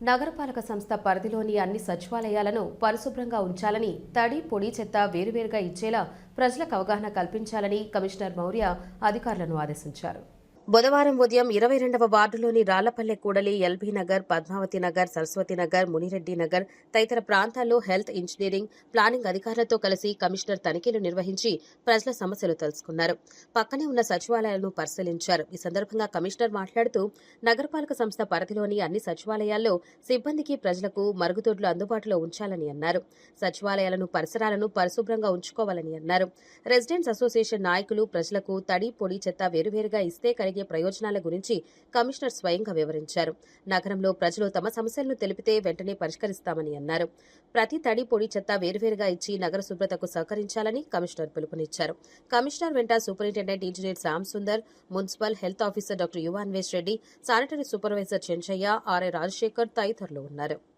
నగరపాలక సంస్థ పరిధిలోని అన్ని సచివాలయాలను పరిశుభ్రంగా ఉంచాలని తడి పొడి చెత్త వేరువేరుగా ఇచ్చేలా ప్రజలకు అవగాహన కల్పించాలని కమిషనర్ మౌర్య అధికారులను ఆదేశించారు. బుధవారం ఉదయం ఇరవై రెండవ వార్డులోని రాళ్ళపల్లె కూడలి ఎల్బీ నగర్ పద్మావతి నగర్ సరస్వతి నగర్ మునిరెడ్డి నగర్ తదితర ప్రాంతాల్లో హెల్త్ ఇంజనీరింగ్ ప్లానింగ్ అధికారులతో కలిసి కమిషనర్ తనిఖీలు నిర్వహించి ప్రజల సమస్యలు తెలుసుకున్నారు. పక్కనే ఉన్న సచివాలయాలను పరిశీలించారు. ఈ సందర్భంగా కమిషనర్ మాట్లాడుతూ నగరపాలక సంస్థ పరిధిలోని అన్ని సచివాలయాల్లో సిబ్బందికి ప్రజలకు మరుగుదొడ్లు అందుబాటులో ఉంచాలని అన్నారు. సచివాలయాలను పరిసరాలను పరిశుభ్రంగా ఉంచుకోవాలని అన్నారు. రెసిడెంట్స్ అసోసియేషన్ నాయకులు ప్రజలకు తడి పొడి చెత్త వేరువేరుగా ఇస్తే కలిగి ప్రయోజనాల గురించి కమిషనర్ స్వయంగా వివరించారు. నగరంలో ప్రజలు తమ సమస్యలను తెలిపితే వెంటనే పరిష్కరిస్తామని అన్నారు. ప్రతి తడి పొడి చెత్త వేరువేరుగా ఇచ్చి నగర శుభ్రతకు సహకరించాలని కమిషనర్ పిలుపునిచ్చారు. కమిషనర్ వెంట superintendent engineer Shyam Sundar municipal health officer doctor Yuvanvesh Reddy sanitary supervisor Chenchaiah RI Rajasekhar తదితరులు ఉన్నారు.